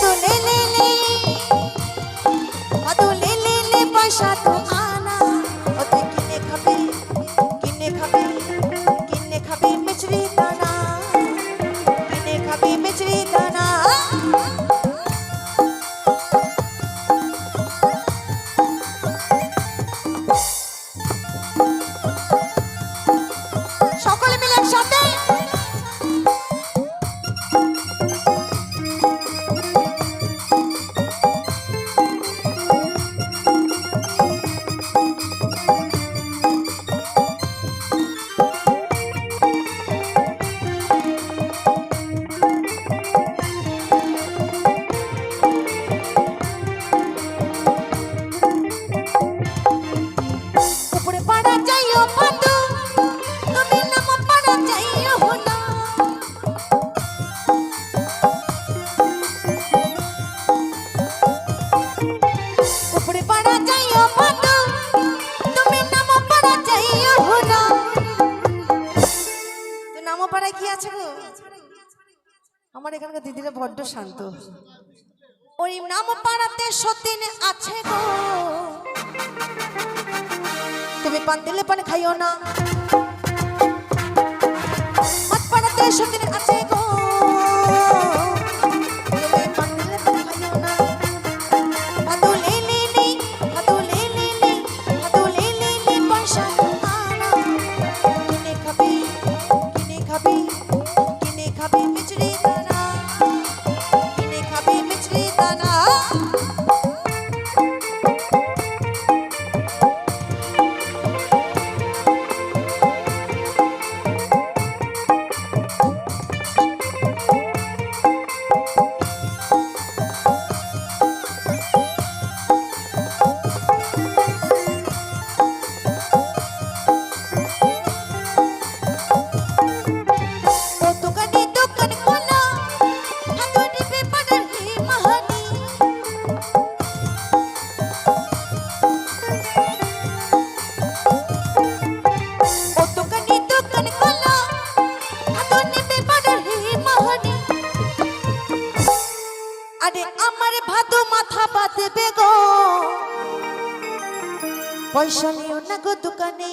Gracias. কি আছে গো? আমার এখানকার দিদিরা বড্ড শান্ত। ওই নাম পাড়াতে সতীন আছে গো। তুমি পান দিলে পান খাইও না। পাড়াতে সতীন দেবে গো। পয়সা নিও না গো দোকানে।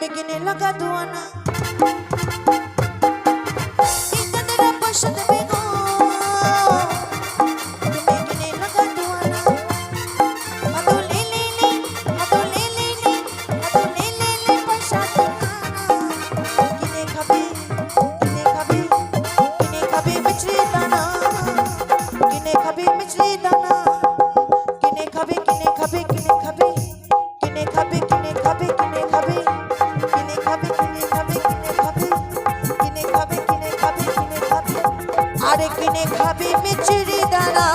begini laga duana আর কিনে খাবি মিচড়ি দানা।